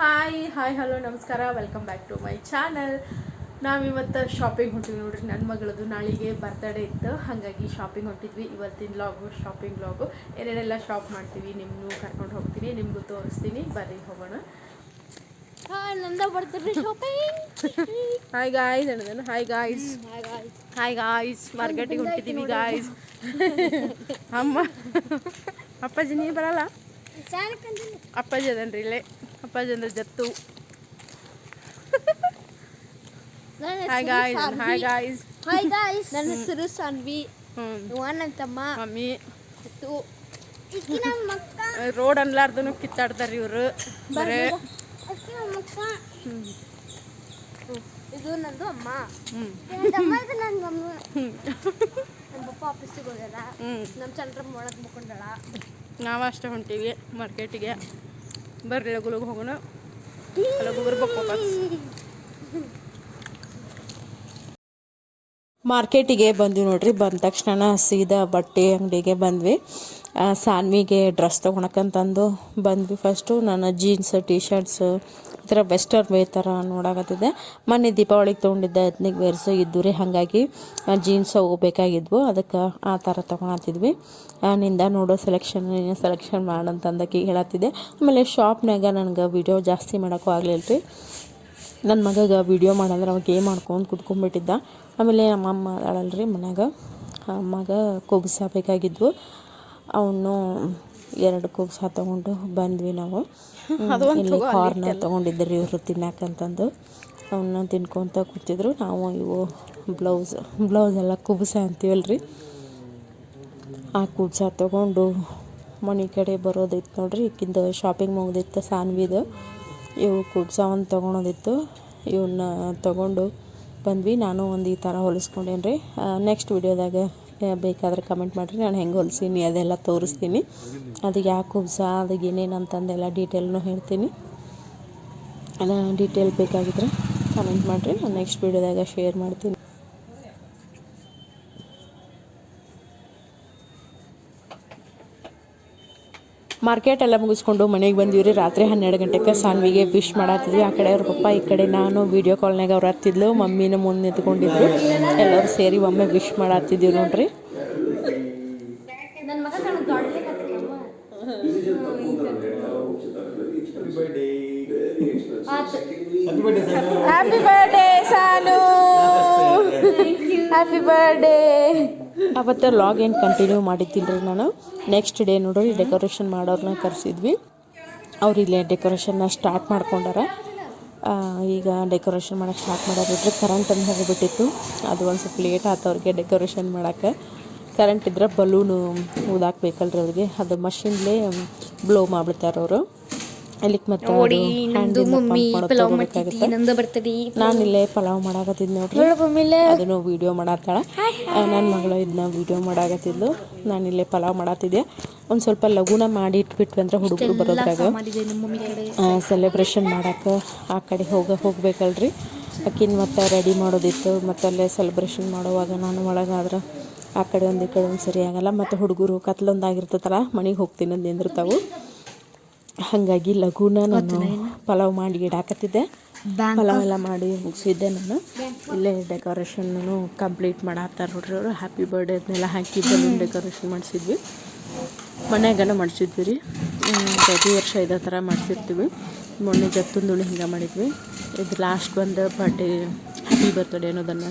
Hi hi hello ನಮಸ್ಕಾರ. Welcome back to my channel ನಾವಿವತ್ತು shopping ಹೊಂಟಿವಿ ನೋಡ್ರಿ. ನನ್ನ ಮಗಳದು ನಾಳೆಗೆ ಬರ್ತಡೇ ಇತ್ತು. ಹಾಗಾಗಿ ಶಾಪಿಂಗ್ ಹೊಂಟಿದ್ವಿ. ಇವತ್ತಿನ ಲಾಗು ಶಾಪಿಂಗ್ ಲಾಗು ಏನೇನೆಲ್ಲ ಶಾಪ್ ಮಾಡ್ತೀವಿ ನಿಮ್ಮನ್ನು ಕರ್ಕೊಂಡು ಹೋಗ್ತೀನಿ ನಿಮಗೂ ತೋರಿಸ್ತೀನಿ. ಬರ್ರಿ ಹೋಗೋಣ. ಹಾಯ್ ಗಾಯ್ಸ್ ಅನ್ನೋದನ್ನು ಹಾಯ್ ಗಾಯ್ಸ್ ಹಾಯ್ ಗಾಯ್ಸ್ ಮಾರ್ಕೆಟಿಗೆ ಹೊಂಟಿದ್ದೀವಿ ಗಾಯ್ಸ್ ಅಮ್ಮ ಅಪ್ಪಾಜಿ ನೀ ಬರಲ್ಲ? ಅಪ್ಪಾಜಿ ಅದನ್ರಿ ಇಲ್ಲೇ. ಅಪ್ಪಾಜಿ ಅಂದ್ರೆ ಜತ್ತು. Hi guys hi guys hi guys ನನ್ನ ಹೆಸರು ಸಾನ್ವಿ. ನನ್ನ ತಮ್ಮ ಮಮ್ಮಿ. ಜತ್ತು. ರೋಡ್ ಅನ್ಲಾರ್ದನು ಕಿತ್ತಾಡ್ತಾರೆ ಇವರು. ಬರೇ. ಇದು ನಂದು ಅಮ್ಮ. ತಮ್ಮ ಇದು ನನ್ನ ಮಮ್ಮ. ನಮ್ಮ ಪಪ್ಪ ಆಫೀಸಿಗೆ ಹೋಗ್ಯಾರ ನಮ್ಮ ಚಂದ್ರ ಒಳಗೆ ಮುಕ್ಕೊಂಡಳ. ನಾವು ಅಷ್ಟೇ ಹೊಂಟೀವಿ ಮಾರ್ಕೆಟಿಗೆ ಹೋಗೋಣ ಮಾರ್ಕೆಟಿಗೆ ಬಂದ್ವಿ ನೋಡ್ರಿ. ಬಂದ ತಕ್ಷಣ ಸೀದಾ ಬಟ್ಟೆ ಅಂಗಡಿಗೆ ಬಂದ್ವಿ. ಸಾನ್ವಿಗೆ ಡ್ರೆಸ್ ತೊಗೊಳಕಂತಂದು ಬಂದ್ವಿ ಫಸ್ಟು ನಾನು ಜೀನ್ಸ್ ಟಿ ಶರ್ಟ್ಸ್ ಥರ ವೆಸ್ಟರ್ನ್ ವೇ ಥರ ನೋಡಾಕತ್ತಿದ್ದೆ. ಮೊನ್ನೆ ದೀಪಾವಳಿಗೆ ತೊಗೊಂಡಿದ್ದೆ ಎತ್ನಿಕ್ ವೇರ್ಸ್ ಇದ್ದು ರೀ, ಹಾಗಾಗಿ ಜೀನ್ಸ್ ಹೋಗ್ಬೇಕಾಗಿದ್ವು ಬೇಕಾಗಿದ್ವು. ಅದಕ್ಕೆ ಆ ಥರ ತೊಗೊಳತ್ತಿದ್ವಿ ನಿಂದ ನೋಡೋ ಸೆಲೆಕ್ಷನ್ ಸೆಲೆಕ್ಷನ್ ಮಾಡಂತಂದಕ್ಕೆ ಹೇಳತ್ತಿದ್ದೆ ಆಮೇಲೆ ಶಾಪ್ನಾಗ ನನಗೆ ವಿಡಿಯೋ ಜಾಸ್ತಿ ಮಾಡೋಕ್ಕೂ ಆಗಲಿಲ್ಲ ರೀ. ನನ್ನ ಮಗಗೆ ವಿಡಿಯೋ ಮಾಡಂದ್ರೆ ಅವ ಗೇಮ್ ಮಾಡ್ಕೊಂಡು ಕುತ್ಕೊಂಡ್ಬಿಟ್ಟಿದ್ದ. ಆಮೇಲೆ ನಮ್ಮ ಅಮ್ಮ ಅದಾಳಲ್ರಿ ಮನ್ಯಾಗ. ಮಗ ಕುಬ್ಸ ಬೇಕಾಗಿದ್ವು ಅವನು ಎರಡು ಕುಬ್ಸ ತೊಗೊಂಡು ಬಂದ್ವಿ ನಾವು. ಇಲ್ಲಿ ಕಾರ್ನ ತೊಗೊಂಡಿದ್ದರು ಇವರು ತಿನ್ನಕ್ಕಂತಂದು ಅವನ್ನ ತಿನ್ಕೊತ ಕೂತಿದ್ರು. ನಾವು ಇವು ಬ್ಲೌಸ್ ಬ್ಲೌಸ್ ಎಲ್ಲ ಕುಬ್ಸ ಅಂತೀವಲ್ರಿ. ಆ ಕುಬ್ಸ ತೊಗೊಂಡು ಮನೆ ಕಡೆ ಬರೋದಿತ್ತು ನೋಡ್ರಿ. ಈಕಿಂದ ಶಾಪಿಂಗ್ ಮುಗ್ದಿತ್ತು ಸಾನ್ವಿದು ಇವು ಕುಬ್ಸ ಒಂದು ತೊಗೊಳೋದಿತ್ತು ಇವನ್ನ ತೊಗೊಂಡು ಬಂದ್ವಿ. ನಾನು ಒಂದು ಈ ಥರ ಹೊಲಿಸ್ಕೊಂಡೇನ್ರಿ. ನೆಕ್ಸ್ಟ್ ವಿಡಿಯೋದಾಗ ಬೇಕಾದ್ರೆ ಕಮೆಂಟ್ ಮಾಡಿರಿ. ನಾನು ಹೆಂಗೆ ಹೊಲಿಸೀನಿ, ಅದೆಲ್ಲ ತೋರಿಸ್ತೀನಿ. ಅದು ಯಾಕೆ ಕುಬ್ಸ ಅದಕ್ಕೆ ಏನೇನು ಅಂತಂದೆಲ್ಲ ಡೀಟೇಲ್ನು ಹೇಳ್ತೀನಿ. ಡೀಟೇಲ್ ಬೇಕಾಗಿದ್ರೆ ಕಮೆಂಟ್ ಮಾಡಿರಿ. ನಾನು ನೆಕ್ಸ್ಟ್ ವೀಡಿಯೋದಾಗ ಶೇರ್ ಮಾಡ್ತೀನಿ. ಮಾರ್ಕೆಟ್ ಎಲ್ಲ ಮುಗಿಸ್ಕೊಂಡು ಮನೆಗೆ ಬಂದಿವ್ರಿ. ರಾತ್ರಿ ಹನ್ನೆರಡು ಗಂಟೆಗೆ ಸಾನ್ವಿಗೆ ವಿಶ್ ಮಾಡತ್ತಿದ್ವಿ ಆ ಕಡೆ ಅವ್ರ ಪಪ್ಪ ಈ ಕಡೆ ನಾನು ವಿಡಿಯೋ ಕಾಲ್ನಾಗ ಅವ್ರು ಹತ್ತಿದ್ಲು. ಮಮ್ಮಿನ ಮುಂದೆ ನಿಂತ್ಕೊಂಡಿದ್ರು. ಎಲ್ಲರೂ ಸೇರಿ ಒಮ್ಮೆ ವಿಶ್ ಮಾಡತ್ತಿದ್ದೀವಿ ನೋಡ್ರಿ. Happy birthday Sanu happy birthday ಅವತ್ತು ಲಾಗ್ ಏನು ಕಂಟಿನ್ಯೂ ಮಾಡಿದ್ದೀನಿ ರೀ ನಾನು ನೆಕ್ಸ್ಟ್ ಡೇ ನೋಡ್ರಿ ಡೆಕೋರೇಷನ್ ಮಾಡೋರನ್ನ ಕರೆಸಿದ್ವಿ. ಅವ್ರು ಇಲ್ಲೇ ಡೆಕೋರೇಷನ್ನ ಸ್ಟಾರ್ಟ್ ಮಾಡ್ಕೊಂಡಾರ. ಈಗ ಡೆಕೋರೇಷನ್ ಮಾಡೋಕ್ಕೆ ಸ್ಟಾರ್ಟ್ ಮಾಡೋದಿದ್ರೆ ಕರೆಂಟ್ ಅಂತ ಹೋಗಿಬಿಟ್ಟಿತ್ತು. ಅದು ಒಂದು ಸ್ವಲ್ಪ ಲೇಟ್ ಆಯ್ತು ಅವ್ರಿಗೆ ಡೆಕೋರೇಷನ್ ಮಾಡೋಕ್ಕೆ ಕರೆಂಟ್ ಇದ್ರೆ ಬಲೂನು ಊದಾಕ್ಬೇಕಲ್ರಿ ಅವ್ರಿಗೆ. ಅದು ಮಷಿನ್ಲೇ ಬ್ಲೋ ಮಾಡ್ಬಿಡ್ತಾರೆ ಅವರು. ಅಲ್ಲಿಗೆ ಮತ್ತೆ ನೋಡಿ ನಮ್ದು ಮಮ್ಮಿ ಪಲಾವ್ ಮಾಡ್ತಿದ್ದಿ ನಂದ ಬರ್ತಡಿ ನಾನು ಇಲ್ಲೇ ಪಲಾವ್ ಮಾಡಾಕತ್ತಿದ್ ನೋಡ್ರಿ. ಅದನ್ನು ವಿಡಿಯೋ ಮಾಡತ್ತಾಳ. ನನ್ನ ಮಗಳು ಇದನ್ನ ವಿಡಿಯೋ ಮಾಡಾಕತ್ತಿದ್ಲು. ನಾನು ಇಲ್ಲೇ ಪಲಾವ್ ಮಾಡತ್ತಿದ್ದೆ ಒಂದು ಸ್ವಲ್ಪ ಲಘುನ ಮಾಡಿ ಇಟ್ಬಿಟ್ವಿ ಅಂದ್ರೆ ಹುಡುಗರು ಬರೋದ್ರಾಗ. ಸೆಲೆಬ್ರೇಷನ್ ಮಾಡಕ್ಕೆ ಆ ಕಡೆ ಹೋಗ ಹೋಗ್ಬೇಕಲ್ರಿ. ಅಕ್ಕಿನ ಮತ್ತೆ ರೆಡಿ ಮಾಡೋದಿತ್ತು. ಮತ್ತೆ ಅಲ್ಲೇ ಸೆಲೆಬ್ರೇಷನ್ ಮಾಡುವಾಗ ನಾನು ಒಳಗಾದ್ರೆ ಆ ಕಡೆ ಒಂದು ಈ ಕಡೆ ಒಂದು ಸರಿ ಆಗಲ್ಲ. ಮತ್ತು ಹುಡುಗರು ಕತ್ಲೊಂದಾಗಿರ್ತೈತಲ್ಲ ಮನೆಗೆ ಹೋಗ್ತೀನಿ ನಿಂದಿರ್ತಾವು ಹಾಗಾಗಿ ಲಘುನ ನಾನು ಪಲಾವ್ ಮಾಡಿ ಇಡಾಕತ್ತಿದ್ದೆ. ಪಲಾವ್ ಎಲ್ಲ ಮಾಡಿ ಮುಗಿಸಿದ್ದೆ ನಾನು. ಇಲ್ಲೇ ಡೆಕೋರೇಷನ್ನು ಕಂಪ್ಲೀಟ್ ಮಾಡತ್ತಾರ ನೋಡ್ರಿ ಅವರು. ಹ್ಯಾಪಿ ಬರ್ಡೇ ಅದನ್ನೆಲ್ಲ ಹಾಕಿ ಬಲೂನ್ ಡೆಕೋರೇಷನ್ ಮಾಡಿಸಿದ್ವಿ. ಮನ್ಯಾಗನ ಮಾಡಿಸಿದ್ವಿ ರೀ. ಪ್ರತಿ ವರ್ಷ ಇದೇ ಥರ ಮಾಡಿಸಿರ್ತೀವಿ. ಮೊನ್ನೆ ಜತ್ತುಂದುಳಿ ಹಿಂಗೆ ಮಾಡಿದ್ವಿ. ಇದು ಲಾಸ್ಟ್ ಬಂದು ಬರ್ಡೇ ಹ್ಯಾಪಿ ಬರ್ತ್ಡೇ ಅನ್ನೋದನ್ನು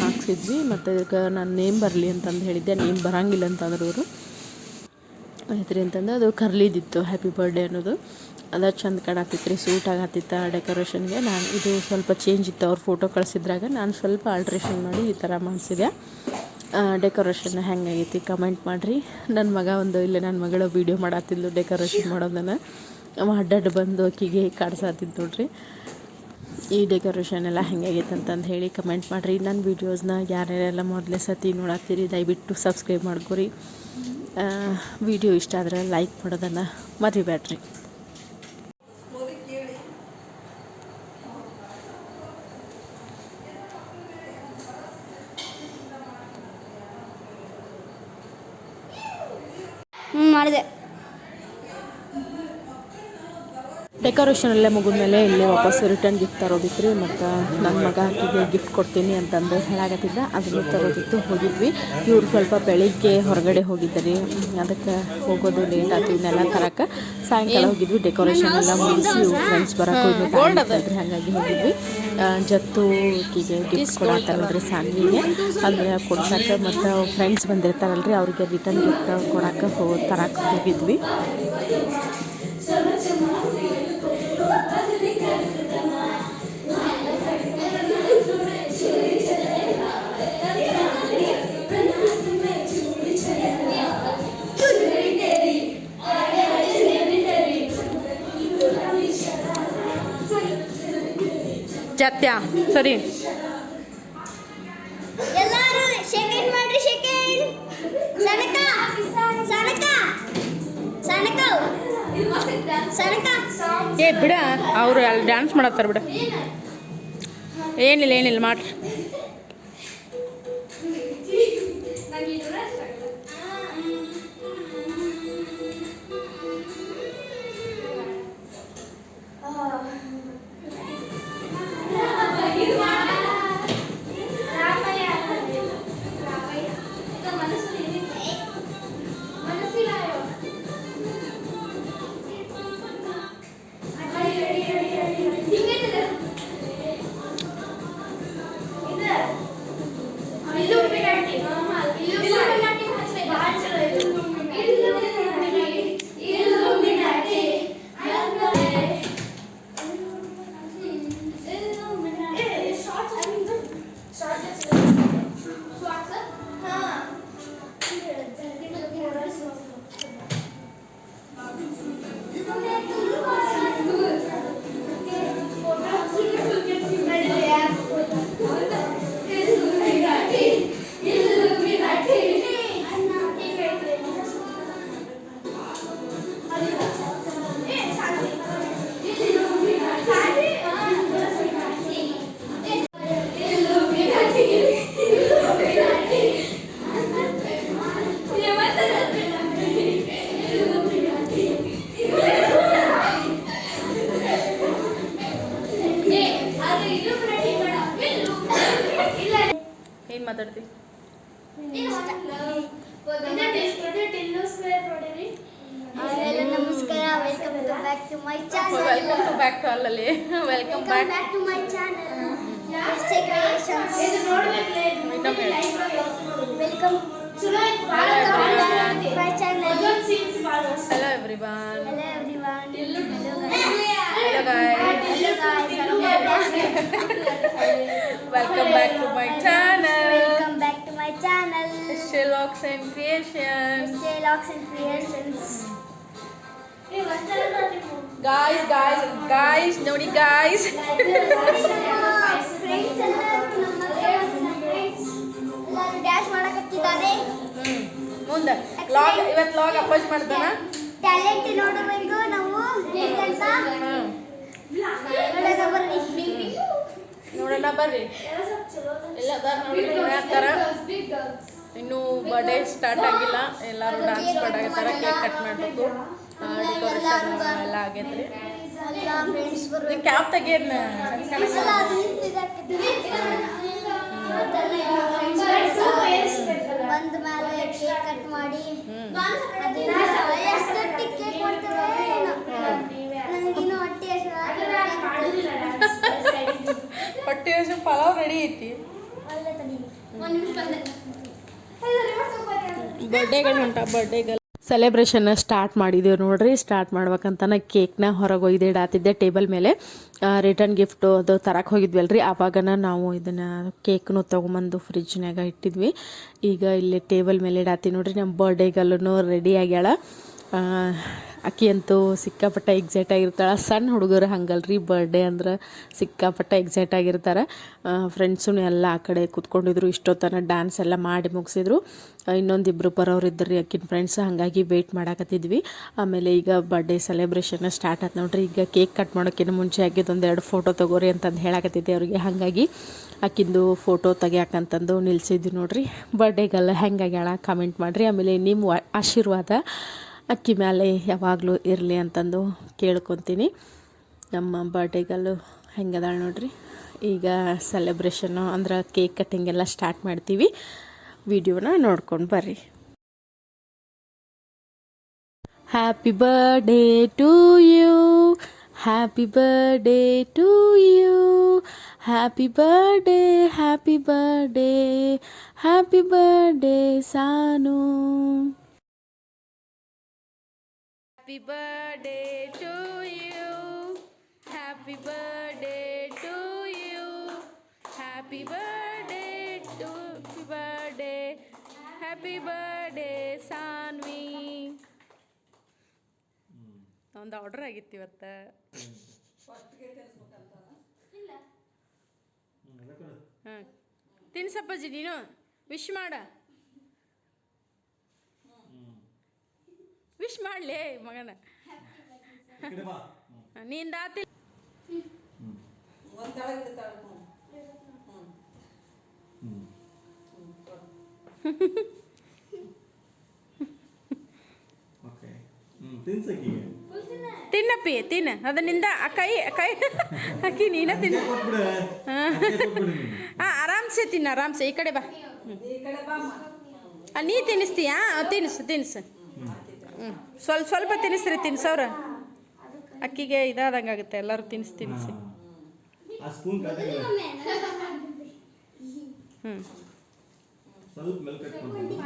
ಹಾಕ್ಸಿದ್ವಿ. ಮತ್ತು ಇದಕ್ಕೆ ನಾನು ನೇಮ್ ಬರಲಿ ಅಂತಂದು ಹೇಳಿದ್ದೆ. ನೇಮ್ ಬರಂಗಿಲ್ಲ ಅಂತಂದ್ರು ಇವರು ಐತ್ರಿ ಅಂತಂದು ಅದು ಕರ್ಲಿದಿತ್ತು. ಹ್ಯಾಪಿ ಬರ್ಡೇ ಅನ್ನೋದು. ಅದು ಚಂದ ಕಾಣಾತಿತ್ತು ರೀ ಸೂಟ್ ಆ ಡೆಕೋರೇಷನ್ಗೆ ನಾನು ಇದು ಸ್ವಲ್ಪ ಚೇಂಜ್ ಇತ್ತು. ಅವ್ರ ಫೋಟೋ ಕಳಿಸಿದ್ರಾಗ ನಾನು ಸ್ವಲ್ಪ ಆಲ್ಟ್ರೇಷನ್ ಮಾಡಿ ಈ ಥರ ಮಾಡಿಸಿದೆ. ಡೆಕೋರೇಷನ್ ಹೆಂಗಾಗೈತಿ ಕಮೆಂಟ್ ಮಾಡಿರಿ. ನನ್ನ ಮಗ ಒಂದು, ಇಲ್ಲೇ ನನ್ನ ಮಗಳು ವೀಡಿಯೋ ಮಾಡತ್ತಿದ್ಲು ಡೆಕೋರೇಷನ್ ಮಾಡೋದನ್ನು. ಅವ ಅಡ್ಡಡ್ಡ ಬಂದು ಅಕ್ಕಿಗೆ ಕಾಡ್ಸಾತಿದ್ದು ನೋಡ್ರಿ. ಈ ಡೆಕೋರೇಷನ್ ಎಲ್ಲ ಹೆಂಗಾಗೈತೆ ಅಂತಂದು ಹೇಳಿ ಕಮೆಂಟ್ ಮಾಡಿರಿ. ನನ್ನ ವೀಡಿಯೋಸ್ನ ಯಾರ್ಯಾರೆಲ್ಲ ಮೊದಲೇ ಸತಿ ನೋಡತ್ತೀರಿ ದಯವಿಟ್ಟು ಸಬ್ಸ್ಕ್ರೈಬ್ ಮಾಡ್ಕೊರಿ. ವಿಡಿಯೋ ಇಷ್ಟ ಆದರೆ ಲೈಕ್ ಮಾಡೋದನ್ನು ಮರಿಬೇಡ್ರಿ. ಮಾಡಿದೆ. ಡೆಕೋರೇಷನ್ ಎಲ್ಲ ಮುಗಿದ್ಮೇಲೆ ಇಲ್ಲಿ ವಾಪಸ್ ರಿಟರ್ನ್ ಗಿಫ್ಟ್ ತರೋದಿತ್ತು ರೀ ಮತ್ತು ನನ್ನ ಮಗ ಆಕೆಗೆ ಗಿಫ್ಟ್ ಕೊಡ್ತೀನಿ ಅಂತಂದು ಹೇಳಾಗತ್ತಿದ್ದ ಅದನ್ನು ತರೋದಿತ್ತು ಹೋಗಿದ್ವಿ. ಇವ್ರು ಸ್ವಲ್ಪ ಬೆಳಿಗ್ಗೆ ಹೊರಗಡೆ ಹೋಗಿದ್ದಾರೆ. ಅದಕ್ಕೆ ಹೋಗೋದು ಲೇಟ್ ಆಯ್ತು ಇವನ್ನೆಲ್ಲ ತರಕ್ಕೆ ಸಾಯಂಕಾಲ ಹೋಗಿದ್ವಿ ಡೆಕೋರೇಷನ್ ಎಲ್ಲ ಮುಗಿಸಿ ಇವ್ರ ಫ್ರೆಂಡ್ಸ್ ಬರೋಕೆ ಹಾಗಾಗಿ ಹೋಗಿದ್ವಿ. ಜತ್ತು ಆಕಿಗೆ ಗಿಫ್ಟ್ ಕೊಡತ್ತಾರಲ್ರಿ ಸಾನ್ವಿಗೆ ಅಂದರೆ ಕೊಡ್ಸಕ್ಕೆ ಮತ್ತು ಫ್ರೆಂಡ್ಸ್ ಬಂದಿರ್ತಾರಲ್ರಿ ಅವ್ರಿಗೆ ರಿಟರ್ನ್ ಗಿಫ್ಟ್ ಕೊಡೋಕೆ ಹೋ ತರಕ್ಕೆ ಹೋಗಿದ್ವಿ. ಜತ್ಯ ಸರಿ. ಎಲ್ಲರೂ ಮಾಡ್ರಿ ಸನಕ ಸನಕ ಸನಕ. ಸನಕ. ಏ ಬಿಡ. ಅವರು ಅಲ್ಲಿ ಡ್ಯಾನ್ಸ್ ಮಾಡತ್ತಾರ ಬಿಡ. ಏನಿಲ್ಲ ಏನಿಲ್ಲ ಮಾಡ್ರಿ. ಏನು ಇನ್ನೊಮ್ಮೆ ಹೇಳಿ. Welcome my channel hello everyone hello everyone hello guys hello guys welcome back to my channel welcome back to my channel ಶಿಲಾಕ್ಸ್ and creation ಎಸ್ಟೇ LOX and creations guys guys guys ನೋಡಿ ಗಾಯ್ಸ್ ಫ್ರೆಂಡ್ಸ್ ಮುಂದೆ. Log ಇವತ್ತು vlog upload ಮಾಡ್ತಾನ? Talent ನೋಡಬೇಕು ನಾವು ನೋಡೋಣ ಬರ್ರಿ. ಎಲ್ಲ ನೋಡ್ತಾರ ಇನ್ನೂ ಬರ್ಡೇ ಸ್ಟಾರ್ಟ್ ಆಗಿಲ್ಲ. ಎಲ್ಲರೂ ಡಾನ್ಸ್ ಮಾಡಾಕತ್ತಾರ ಕೇಕ್ ಕಟ್ ಮಾಡಬೇಕು. ಡೆಕೋರೇಷನ್ ಎಲ್ಲ ಆಗೈತ್ರಿ. ಎಲ್ಲ ಫ್ರೆಂಡ್ಸ್ ಬರ್ಬೇಕು ಕ್ಯಾಪ್ ತೆಗಿಯೋದ್ನ? ಬಂದ ಮೇಲೆ ಕೇಕ್ ಕಟ್ ಮಾಡಿ ಅದನ್ನ ಟಿಕೆಟ್ ಕೇಕ್ ಕೊಡ್ತಾರೆ ನನಗಿನ್ನೂ ಹೊಟ್ಟೆ ಹೊಟ್ಟೆ ಹಸು ಪಲಾವ್ ರೆಡಿ ಐತಿ. ಬರ್ಡೇಗಳು ಉಂಟಾ ಬರ್ಡೇಗಳು ಸೆಲೆಬ್ರೇಷನ್ ಸ್ಟಾರ್ಟ್ ಮಾಡಿದ್ದೀವಿ ನೋಡ್ರಿ. ಸ್ಟಾರ್ಟ್ ಮಾಡ್ಬೇಕಂತನ ಕೇಕ್ನ ಹೊರಗೆ ಒಯ್ದು ಇಡಾತಿದ್ದೆ. ಟೇಬಲ್ ಮೇಲೆ ರಿಟರ್ನ್ ಗಿಫ್ಟು ಅದು ತರಕ್ಕೆ ಹೋಗಿದ್ವಲ್ರಿ. ಆವಾಗನ ನಾವು ಇದನ್ನು ಕೇಕ್ನು ತೊಗೊಂಬಂದು ಫ್ರಿಜ್ನಾಗ ಇಟ್ಟಿದ್ವಿ. ಈಗ ಇಲ್ಲಿ ಟೇಬಲ್ ಮೇಲೆ ಇಡಾತಿ ನೋಡ್ರಿ. ನಮ್ಮ ಬರ್ಡೇಗಲ್ಲೂ ರೆಡಿ ಆಗ್ಯಾಳ. ಆಕಿ ಅಂತೂ ಸಿಕ್ಕಾಪಟ್ಟೆ ಎಕ್ಸೈಟ್ ಆಗಿರ್ತಾಳೆ. ಸಣ್ಣ ಹುಡುಗರು ಹಂಗಲ್ರಿ ಬರ್ಡೇ ಅಂದ್ರೆ ಸಿಕ್ಕಾಪಟ್ಟೆ ಎಕ್ಸೈಟ್ ಆಗಿರ್ತಾರೆ. ಫ್ರೆಂಡ್ಸು ಎಲ್ಲ ಆ ಕಡೆ ಕೂತ್ಕೊಂಡಿದ್ರು, ಇಷ್ಟೊತ್ತನ ಡ್ಯಾನ್ಸ್ ಎಲ್ಲ ಮಾಡಿ ಮುಗಿಸಿದ್ರು. ಇನ್ನೊಂದಿಬ್ಬರು ಬರೋರು ಇದ್ದರು ರೀ ಅಕ್ಕಿನ ಫ್ರೆಂಡ್ಸ್ ಹಾಗಾಗಿ ವೆಯ್ಟ್ ಮಾಡಾಕತ್ತಿದ್ವಿ. ಆಮೇಲೆ ಈಗ ಬರ್ಡೇ ಸೆಲೆಬ್ರೇಷನ್ ಸ್ಟಾರ್ಟ್ ಆಯ್ತು ನೋಡ್ರಿ. ಈಗ ಕೇಕ್ ಕಟ್ ಮಾಡೋಕ್ಕಿಂತ ಮುಂಚೆ ಆಗಿದ್ದು ಎರಡು ಫೋಟೋ ತಗೋರಿ ಅಂತಂದು ಹೇಳಾಕತ್ತಿದ್ದೆ ಅವ್ರಿಗೆ. ಹಾಗಾಗಿ ಆಕಿಂದು ಫೋಟೋ ತೆಗಿಯಾಕಂತಂದು ನಿಲ್ಸಿದ್ವಿ ನೋಡ್ರಿ. ಬರ್ಡೇಗೆಲ್ಲ ಹೆಂಗಾಗ್ಯಾಳ ಕಾಮೆಂಟ್ ಮಾಡಿರಿ. ಆಮೇಲೆ ನಿಮ್ಮ ಆಶೀರ್ವಾದ ಅಕ್ಕಿ ಮೇಲೆ ಯಾವಾಗಲೂ ಇರಲಿ ಅಂತಂದು ಕೇಳ್ಕೊತೀನಿ. ನಮ್ಮ ಬರ್ಡೇಗಲ್ಲು ಹೆಂಗದಾಳ ನೋಡ್ರಿ? ಈಗ ಸೆಲೆಬ್ರೇಷನು ಅಂದ್ರೆ ಕೇಕ್ ಕಟ್ಟಿಂಗ್ ಎಲ್ಲ ಸ್ಟಾರ್ಟ್ ಮಾಡ್ತೀವಿ. ವಿಡಿಯೋನ ನೋಡ್ಕೊಂಡು ಬರ್ರಿ. Happy birthday to you happy birthday to you happy birthday happy birthday happy birthday Sanu happy ಬ ಟು ಯು ಹ್ಯಾಪಿ ಬ ಟು ಯು ಹ್ಯಾಪಿ ಬ ಡೇ ಟು ಪಿ ಬ ಡೇ ಹ್ಯಾಪಿ ಬಡೇ ಸನ್ ಮೀ ಒಂದು ಆರ್ಡ್ರ್ ಆಗಿತ್ತು ಇವತ್ತು ಹಾಂ ತಿನ್ಸಪ್ಪಜಿ ನೀನು? ವಿಶ್ ಮಾಡು. ವಿಶ್ ಮಾಡಲೇ ಮಗನ. ನೀನ್ ದಾತಿ. ತಿನ್ನಪ್ಪಿ ತಿನ್ನ. ಅದನ್ನಿಂದ ಕೈ ಕೈ. ಅಕ್ಕಿ ನೀನ ತಿನ್ನ. ಹಾ. ಆರಾಮ್ಸೆ ತಿನ್ನ ಆರಾಮ್ಸೆ. ಈ ಕಡೆ ಬಾ. ನೀ ತಿನ್ನಿಸ್ತೀಯಾ? ಆ, ತಿನ್ಸು ತಿನ್ಸು. ಹ್ಞೂ ಸ್ವಲ್ಪ ಸ್ವಲ್ಪ ತಿನ್ನಿಸ್ರಿ ತಿನ್ಸವ್ರ. ಅಕ್ಕಿಗೆ ಇದಾದಂಗೆ ಆಗುತ್ತೆ ಎಲ್ಲರೂ ತಿನ್ಸಿ ತಿನ್ನಿಸಿ ಆ ಸ್ಪೂನ್ ಕಟ್ಟಿಗೆ ಹ್ಞೂ ಸ್ವಲ್ಪ ಮೇಲೆ ಕಟ್ಕೊಂಡು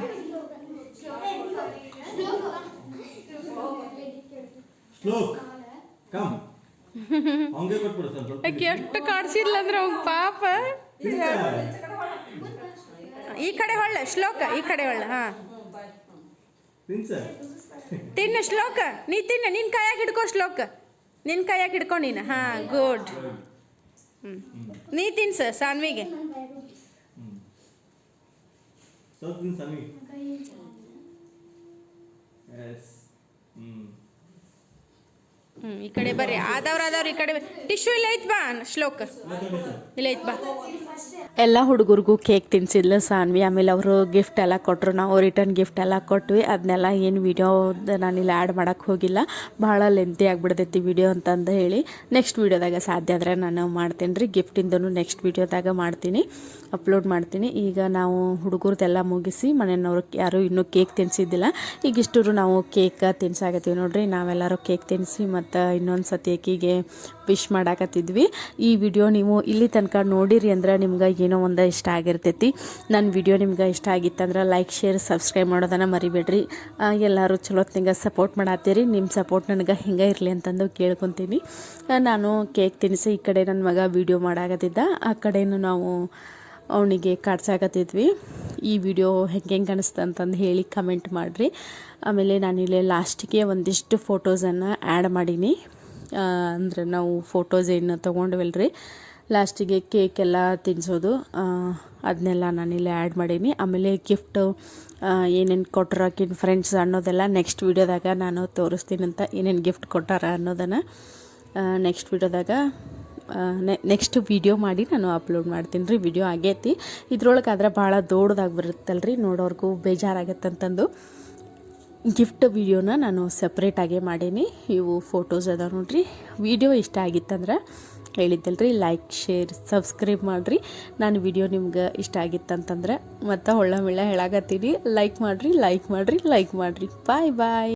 ಶ್ಲೋಕ್ ಕಮ್ ಅವಂಗೆ ಕೊಟ್ಬಿಡು ಸ್ವಲ್ಪ ಸ್ವಲ್ಪ ಅಕ್ಕಿ ಎಷ್ಟು ಕಾಡ್ಸಿಲ್ಲ ಅಂದ್ರೆ ಅವ್ನ ಪಾಪ. ತಿನ್ಸ. ಈ ಕಡೆ ಹೊಳ್ಳೆ ಶ್ಲೋಕ ಈ ಕಡೆ ಹೊಳ್ಳೆ ಹಾಂ. ತಿನ್ಸ ತಿನ್ನು ಶ್ಲೋಕ. ನೀ ತಿನ್ನ ನಿನ್ನ ಕೈಯಾಗ ಹಿಡ್ಕೋ ಶ್ಲೋಕ. ನಿನ್ನ ಕೈಯಾಗ ಹಿಡ್ಕೊ ನೀನು. ಹಾಂ ಗುಡ್ ಹ್ಞೂ ನೀ ತಿನ್ಸ ಸಾನ್ವಿಗೆ. ಹ್ಞೂ ಹ್ಞೂ ಈ ಕಡೆ ಬರ್ರಿ. ಆದವ್ರು ಆದವ್ರು ಈ ಕಡೆ ಟಿಶ್ಯೂ ಇಲ್ಲ ಐತ್ ಬಾ ಶ್ಲೋಕ. ಇಲ್ಲ ಐತ್ ಬಾ. ಎಲ್ಲ ಹುಡುಗರಿಗೂ ಕೇಕ್ ತಿನ್ಸಿದ್ಲು ಸಾನ್ವಿ. ಆಮೇಲೆ ಅವರು ಗಿಫ್ಟ್ ಎಲ್ಲ ಕೊಟ್ಟರು ನಾವು ರಿಟರ್ನ್ ಗಿಫ್ಟ್ ಎಲ್ಲ ಕೊಟ್ವಿ. ಅದನ್ನೆಲ್ಲ ಏನು ವಿಡಿಯೋ ಇಲ್ಲಿ ಆ್ಯಡ್ ಮಾಡೋಕ್ಕೆ ಹೋಗಿಲ್ಲ. ಭಾಳ ಲೆಂತಿ ಆಗಿಬಿಡ್ತೈತಿ ವಿಡಿಯೋ ಅಂತಂದು ಹೇಳಿ. ನೆಕ್ಸ್ಟ್ ವಿಡಿಯೋದಾಗ ಸಾಧ್ಯ ಆದರೆ ನಾನು ಮಾಡ್ತೀನಿ ರೀ. ಗಿಫ್ಟಿಂದನು ನೆಕ್ಸ್ಟ್ ವಿಡಿಯೋದಾಗ ಮಾಡ್ತೀನಿ. ಅಪ್ಲೋಡ್ ಮಾಡ್ತೀನಿ. ಈಗ ನಾವು ಹುಡುಗರದೆಲ್ಲ ಮುಗಿಸಿ ಮನೆಯವ್ರು ಯಾರೂ ಇನ್ನೂ ಕೇಕ್ ತಿನ್ಸಿದ್ದಿಲ್ಲ. ಈಗ ಇಷ್ಟರು ನಾವು ಕೇಕ್ ತಿನ್ಸಾಗತ್ತೀವಿ ನೋಡಿರಿ. ನಾವೆಲ್ಲರೂ ಕೇಕ್ ತಿನ್ನಿಸಿ ಮತ್ತು ಇನ್ನೊಂದು ಸತಿ ಆಕಿಗೆ ವಿಶ್ ಮಾಡಾಕತ್ತಿದ್ವಿ. ಈ ವಿಡಿಯೋ ನೀವು ಇಲ್ಲಿ ತನಕ ನೋಡಿರಿ ಅಂದ್ರೆ ನಿಮ್ಗೆ ಏನೋ ಒಂದು ಇಷ್ಟ ಆಗಿರ್ತೈತಿ. ನನ್ನ ವಿಡಿಯೋ ನಿಮ್ಗೆ ಇಷ್ಟ ಆಗಿತ್ತಂದ್ರೆ ಲೈಕ್ ಶೇರ್ ಸಬ್ಸ್ಕ್ರೈಬ್ ಮಾಡೋದನ್ನು ಮರಿಬೇಡ್ರಿ. ಎಲ್ಲರೂ ಚಲೋತ್ನಂಗೆ ಸಪೋರ್ಟ್ ಮಾಡತ್ತೀರಿ. ನಿಮ್ಮ ಸಪೋರ್ಟ್ ನನಗೆ ಹಿಂಗೆ ಇರಲಿ ಅಂತಂದು ಕೇಳ್ಕೊತೀನಿ. ನಾನು ಕೇಕ್ ತಿನ್ನಿಸಿ ಈ ಕಡೆ ನನ್ನ ಮಗ ವಿಡಿಯೋ ಮಾಡಾಕತ್ತಿದ್ದ. ಆ ಕಡೆನೂ ನಾವು ಅವನಿಗೆ ಕಾಡ್ಸಾಕತ್ತಿದ್ವಿ. ಈ ವಿಡಿಯೋ ಹೆಂಗೆ ಹೆಂಗೆ ಅನಿಸ್ತು ಅಂತಂದು ಹೇಳಿ ಕಮೆಂಟ್ ಮಾಡಿರಿ. ಆಮೇಲೆ ನಾನಿಲ್ಲಿ ಲಾಸ್ಟಿಗೆ ಒಂದಿಷ್ಟು ಫೋಟೋಸನ್ನು ಆ್ಯಡ್ ಮಾಡೀನಿ. ಅಂದರೆ ನಾವು ಫೋಟೋಸ್ ಏನು ತೊಗೊಂಡ್ವಲ್ಲ ರೀ ಲಾಸ್ಟಿಗೆ ಕೇಕ್ ಎಲ್ಲ ತಿನ್ನಿಸೋದು ಅದನ್ನೆಲ್ಲ ನಾನಿಲ್ಲಿ ಆ್ಯಡ್ ಮಾಡೀನಿ. ಆಮೇಲೆ ಗಿಫ್ಟು ಏನೇನು ಕೊಟ್ಟರಾಕಿನ ಫ್ರೆಂಡ್ಸ್ ಅನ್ನೋದೆಲ್ಲ ನೆಕ್ಸ್ಟ್ ವೀಡಿಯೋದಾಗ ನಾನು ತೋರಿಸ್ತೀನಿ ಅಂತ ಏನೇನು ಗಿಫ್ಟ್ ಕೊಟ್ಟಾರ ಅನ್ನೋದನ್ನು ನೆಕ್ಸ್ಟ್ ವೀಡಿಯೋದಾಗ ನೆಕ್ಸ್ಟ್ ವಿಡಿಯೋ ಮಾಡಿ ನಾನು ಅಪ್ಲೋಡ್ ಮಾಡ್ತೀನಿ ರೀ ವಿಡಿಯೋ ಆಗೈತಿ. ಇದ್ರೊಳಗೆ ಆದ್ರೆ ಭಾಳ ದೊಡ್ಡದಾಗಿ ಬರುತ್ತಲ್ಲ ರೀ ನೋಡೋರ್ಗೂ ಬೇಜಾರಾಗತ್ತಂತಂದು. ಗಿಫ್ಟ್ ವಿಡಿಯೋನ ನಾನು ಸಪ್ರೇಟಾಗೆ ಮಾಡೀನಿ, ಇವು ಫೋಟೋಸ್ ಅದಾವ ನೋಡ್ರಿ. ವಿಡಿಯೋ ಇಷ್ಟ ಆಗಿತ್ತಂದ್ರೆ ಹೇಳಿದ್ದಲ್ರಿ ಲೈಕ್ ಶೇರ್ ಸಬ್ಸ್ಕ್ರೈಬ್ ಮಾಡಿರಿ. ನಾನು ವಿಡಿಯೋ ನಿಮ್ಗೆ ಇಷ್ಟ ಆಗಿತ್ತಂತಂದ್ರೆ ಮತ್ತು ಹೊಳ್ಳ ಮಿಳ್ಳ ಹೇಳಾಕತ್ತೀನಿ. ಲೈಕ್ ಮಾಡಿರಿ ಲೈಕ್ ಮಾಡಿರಿ ಲೈಕ್ ಮಾಡಿರಿ. Bye bye